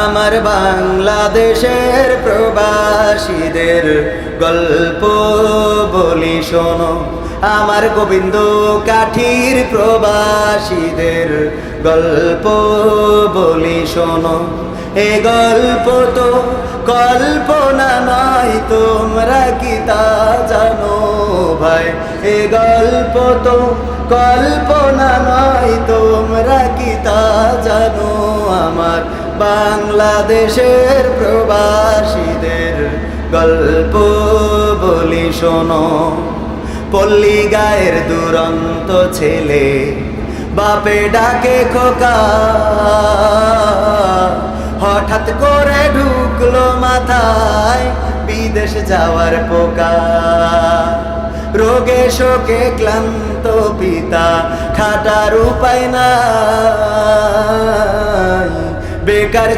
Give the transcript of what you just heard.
আমার বাংলাদেশের প্রবাসীদের গল্প বলি শোনো। আমার গোবিন্দ কাঠির প্রবাসীদের গল্প বলি শোনো। এ গল্প তো কল্পনা নয়, তোমরা কি তা জানো ভাই? এ গল্প তো কল্পনা নয়, তোমরা বাংলাদেশের প্রবাসীদের গল্প বলি শোনো। পল্লী গায়ের দুরন্ত ছেলে, বাপে ডাকে খোকা। হঠাৎ করে ঢুকলো মাথায় বিদেশ যাওয়ার পোকা। রোগে শোকে ক্লান্ত পিতা, খাটার উপায় নাই। gotta